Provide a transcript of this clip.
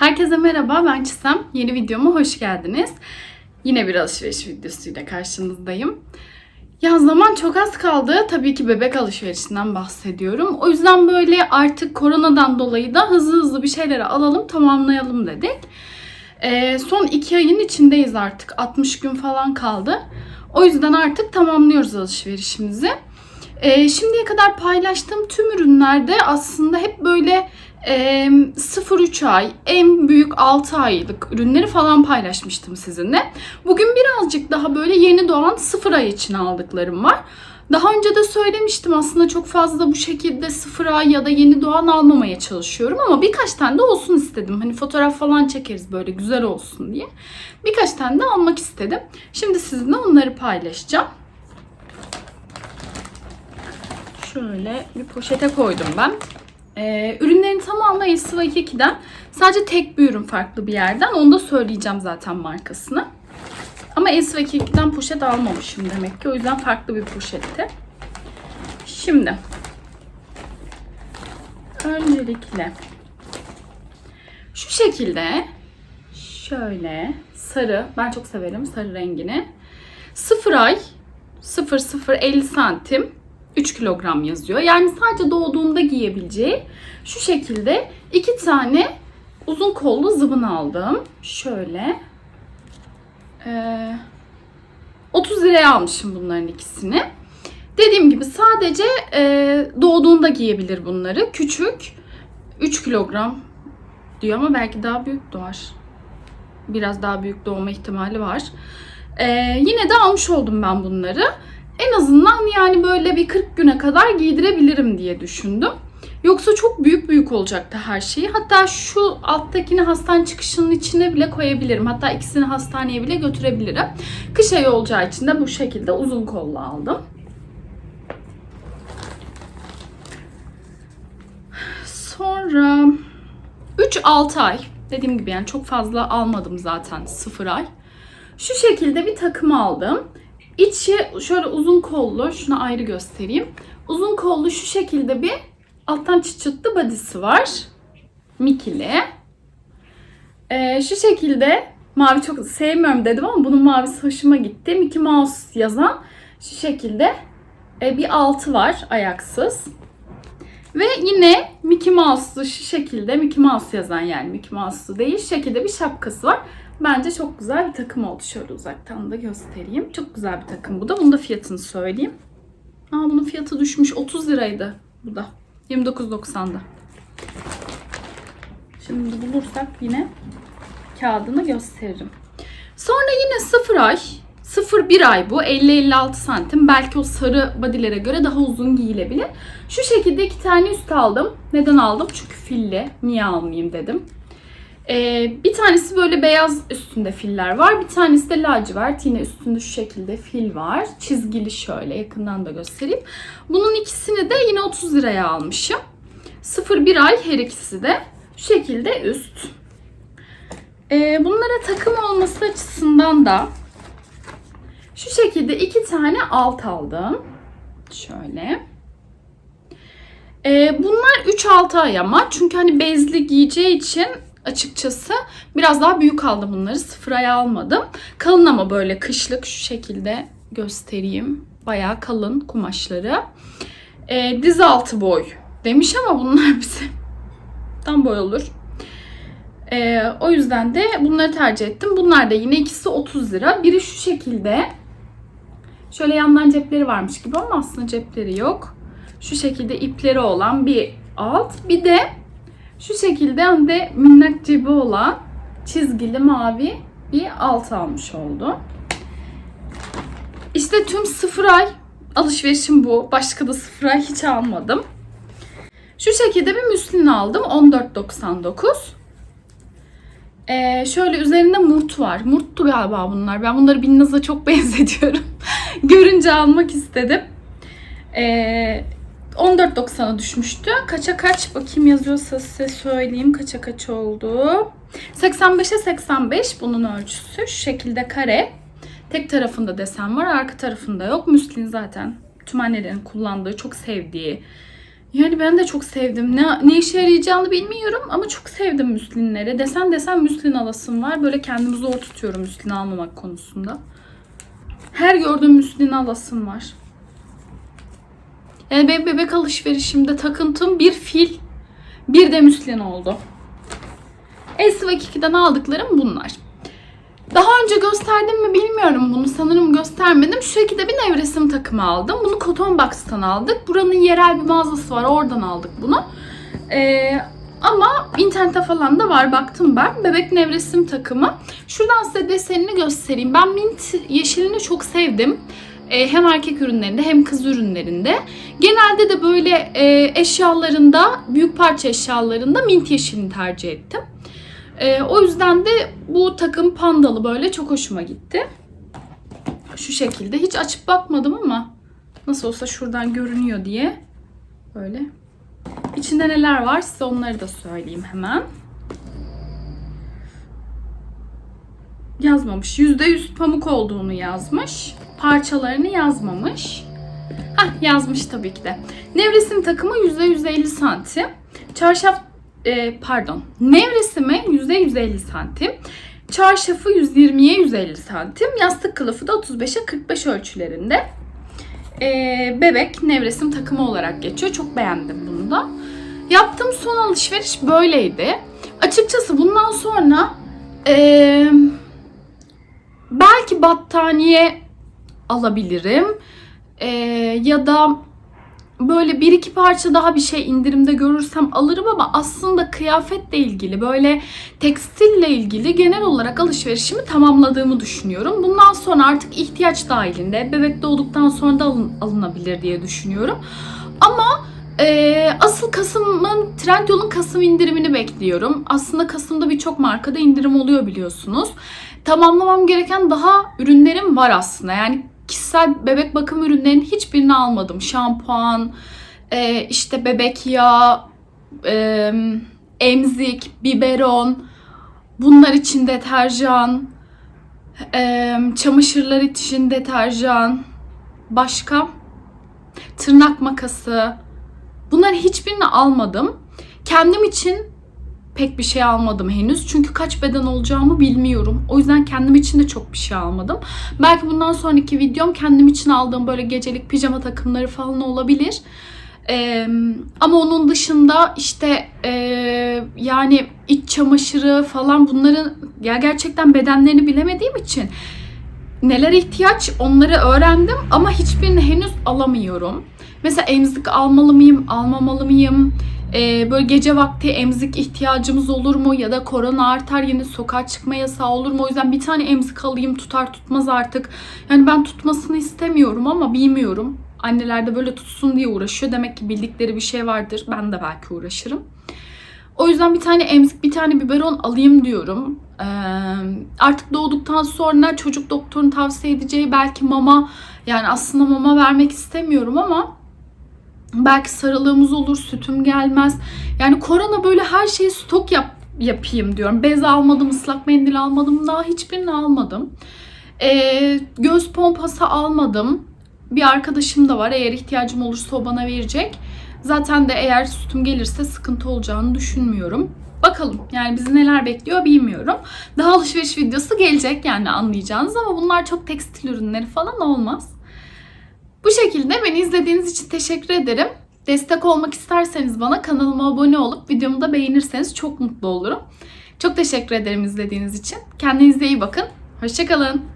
Herkese merhaba, ben Çisem. Yeni videoma hoş geldiniz. Yine bir alışveriş videosuyla karşınızdayım. Ya zaman çok az kaldı. Tabii ki bebek alışverişinden bahsediyorum. O yüzden böyle artık koronadan dolayı da hızlı hızlı bir şeyleri alalım, tamamlayalım dedik. Ee, son iki ayın içindeyiz artık. 60 gün falan kaldı. O yüzden artık tamamlıyoruz alışverişimizi. Ee, şimdiye kadar paylaştığım tüm ürünlerde aslında hep böyle e, 0-3 ay, en büyük 6 aylık ürünleri falan paylaşmıştım sizinle. Bugün birazcık daha böyle yeni doğan 0 ay için aldıklarım var. Daha önce de söylemiştim aslında çok fazla bu şekilde 0 ay ya da yeni doğan almamaya çalışıyorum ama birkaç tane de olsun istedim. Hani fotoğraf falan çekeriz böyle güzel olsun diye. Birkaç tane de almak istedim. Şimdi sizinle onları paylaşacağım. Şöyle bir poşete koydum ben. Ee, ürünlerin tamamı Esva 2'den. Sadece tek bir ürün farklı bir yerden. Onu da söyleyeceğim zaten markasını. Ama Esva 2'den poşet almamışım demek ki. O yüzden farklı bir poşette. Şimdi. Öncelikle. Şu şekilde. Şöyle. Sarı. Ben çok severim sarı rengini. 0 ay. 0 0 50 santim. 3 kilogram yazıyor. Yani sadece doğduğunda giyebileceği şu şekilde iki tane uzun kollu zıbın aldım. Şöyle. Ee, 30 liraya almışım bunların ikisini. Dediğim gibi sadece e, doğduğunda giyebilir bunları. Küçük. 3 kilogram diyor ama belki daha büyük doğar. Biraz daha büyük doğma ihtimali var. Ee, yine de almış oldum ben bunları en azından yani böyle bir 40 güne kadar giydirebilirim diye düşündüm. Yoksa çok büyük büyük olacaktı her şeyi. Hatta şu alttakini hastane çıkışının içine bile koyabilirim. Hatta ikisini hastaneye bile götürebilirim. Kış ayı olacağı için de bu şekilde uzun kollu aldım. Sonra 3-6 ay. Dediğim gibi yani çok fazla almadım zaten 0 ay. Şu şekilde bir takım aldım. İçi şöyle uzun kollu, şunu ayrı göstereyim. Uzun kollu şu şekilde bir alttan çıt çıtlı body'si var. Mikili. Ee, şu şekilde mavi çok sevmiyorum dedim ama bunun mavisi hoşuma gitti. Mickey Mouse yazan şu şekilde e, bir altı var ayaksız. Ve yine Mickey Mouse'lu şu şekilde Mickey Mouse yazan yani Mickey Mouse'lu değil şekilde bir şapkası var. Bence çok güzel bir takım oldu. Şöyle uzaktan da göstereyim. Çok güzel bir takım bu da. Bunun da fiyatını söyleyeyim. Aa bunun fiyatı düşmüş. 30 liraydı bu da. 29.90'da. Şimdi bulursak yine kağıdını gösteririm. Sonra yine 0 ay 0-1 ay bu. 50-56 santim. Belki o sarı badilere göre daha uzun giyilebilir. Şu şekilde iki tane üst aldım. Neden aldım? Çünkü filli. Niye almayayım dedim. Ee, bir tanesi böyle beyaz üstünde filler var. Bir tanesi de lacivert. Yine üstünde şu şekilde fil var. Çizgili şöyle yakından da göstereyim. Bunun ikisini de yine 30 liraya almışım. 0-1 ay her ikisi de. Şu şekilde üst. Ee, bunlara takım olması açısından da şu şekilde iki tane alt aldım. Şöyle. Ee, bunlar 3-6 ay ama. Çünkü hani bezli giyeceği için açıkçası biraz daha büyük aldım bunları. Sıfır ay almadım. Kalın ama böyle kışlık şu şekilde göstereyim. Bayağı kalın kumaşları. Ee, diz altı boy demiş ama bunlar bize tam boy olur. Ee, o yüzden de bunları tercih ettim. Bunlar da yine ikisi 30 lira. Biri şu şekilde. Şöyle yandan cepleri varmış gibi ama aslında cepleri yok. Şu şekilde ipleri olan bir alt. Bir de şu şekilde hem de minnak cebi olan çizgili mavi bir alt almış oldu. İşte tüm sıfır ay alışverişim bu. Başka da sıfır ay hiç almadım. Şu şekilde bir müslin aldım. 14.99. Ee, şöyle üzerinde murt var. Murttu galiba bunlar. Ben bunları Binnaz'a çok benzetiyorum. Görünce almak istedim. Ee, 14.90'a düşmüştü. Kaça kaç bakayım yazıyorsa size söyleyeyim kaça kaç oldu. 85'e 85 bunun ölçüsü. Şu şekilde kare. Tek tarafında desen var arka tarafında yok. Müslin zaten tüm annelerin kullandığı çok sevdiği Yani ben de çok sevdim. Ne, ne işe yarayacağını bilmiyorum ama çok sevdim müslinleri. Desen desen müslin alasım var. Böyle kendimi zor tutuyorum müslin almamak konusunda. Her gördüğüm müslin alasım var. Yani benim bebek alışverişimde takıntım bir fil, bir de müslin oldu. Esvak 2'den aldıklarım bunlar. Daha önce gösterdim mi bilmiyorum bunu. Sanırım göstermedim. Şu şekilde bir nevresim takımı aldım. Bunu Cotton Box'tan aldık. Buranın yerel bir mağazası var. Oradan aldık bunu. Ee, ama internette falan da var. Baktım ben. Bebek nevresim takımı. Şuradan size desenini göstereyim. Ben mint yeşilini çok sevdim. Ee, hem erkek ürünlerinde hem kız ürünlerinde. Genelde de böyle e, eşyalarında, büyük parça eşyalarında mint yeşilini tercih ettim. Ee, o yüzden de bu takım pandalı böyle çok hoşuma gitti. Şu şekilde. Hiç açıp bakmadım ama nasıl olsa şuradan görünüyor diye. Böyle. İçinde neler var size onları da söyleyeyim hemen. Yazmamış. %100 pamuk olduğunu yazmış. Parçalarını yazmamış. Hah yazmış tabii ki de. Nevresim takımı %150 santim. Çarşaf e, pardon. Nevresimi %150 santim. Çarşafı 120'ye 150 santim. Yastık kılıfı da 35'e 45 ölçülerinde. E, bebek nevresim takımı olarak geçiyor. Çok beğendim bunu da. Yaptığım son alışveriş böyleydi. Açıkçası bundan sonra e, battaniye alabilirim. E, ya da böyle bir iki parça daha bir şey indirimde görürsem alırım ama aslında kıyafetle ilgili böyle tekstille ilgili genel olarak alışverişimi tamamladığımı düşünüyorum. Bundan sonra artık ihtiyaç dahilinde bebek doğduktan sonra da alın- alınabilir diye düşünüyorum. Ama e, asıl Kasım'ın Trendyol'un Kasım indirimini bekliyorum. Aslında Kasım'da birçok markada indirim oluyor biliyorsunuz. Tamamlamam gereken daha ürünlerim var aslında. Yani kişisel bebek bakım ürünlerinin hiçbirini almadım. Şampuan, e, işte bebek yağı, e, emzik, biberon, bunlar için deterjan, e, çamaşırlar için deterjan, başka tırnak makası. Bunların hiçbirini almadım. Kendim için pek bir şey almadım henüz. Çünkü kaç beden olacağımı bilmiyorum. O yüzden kendim için de çok bir şey almadım. Belki bundan sonraki videom kendim için aldığım böyle gecelik pijama takımları falan olabilir. Ee, ama onun dışında işte e, yani iç çamaşırı falan bunların ya gerçekten bedenlerini bilemediğim için neler ihtiyaç onları öğrendim ama hiçbirini henüz alamıyorum. Mesela emzik almalı mıyım, almamalı mıyım? Ee, böyle gece vakti emzik ihtiyacımız olur mu? Ya da korona artar yine sokağa çıkma yasağı olur mu? O yüzden bir tane emzik alayım tutar tutmaz artık. Yani ben tutmasını istemiyorum ama bilmiyorum. Anneler de böyle tutsun diye uğraşıyor. Demek ki bildikleri bir şey vardır. Ben de belki uğraşırım. O yüzden bir tane emzik, bir tane biberon alayım diyorum. Ee, artık doğduktan sonra çocuk doktorun tavsiye edeceği belki mama yani aslında mama vermek istemiyorum ama belki sarılığımız olur, sütüm gelmez. Yani korona böyle her şeyi stok yap, yapayım diyorum. Bez almadım, ıslak mendil almadım. Daha hiçbirini almadım. Ee, göz pompası almadım. Bir arkadaşım da var. Eğer ihtiyacım olursa o bana verecek. Zaten de eğer sütüm gelirse sıkıntı olacağını düşünmüyorum. Bakalım yani bizi neler bekliyor bilmiyorum. Daha alışveriş videosu gelecek yani anlayacağınız ama bunlar çok tekstil ürünleri falan olmaz. Bu şekilde beni izlediğiniz için teşekkür ederim. Destek olmak isterseniz bana kanalıma abone olup videomu da beğenirseniz çok mutlu olurum. Çok teşekkür ederim izlediğiniz için. Kendinize iyi bakın. Hoşçakalın.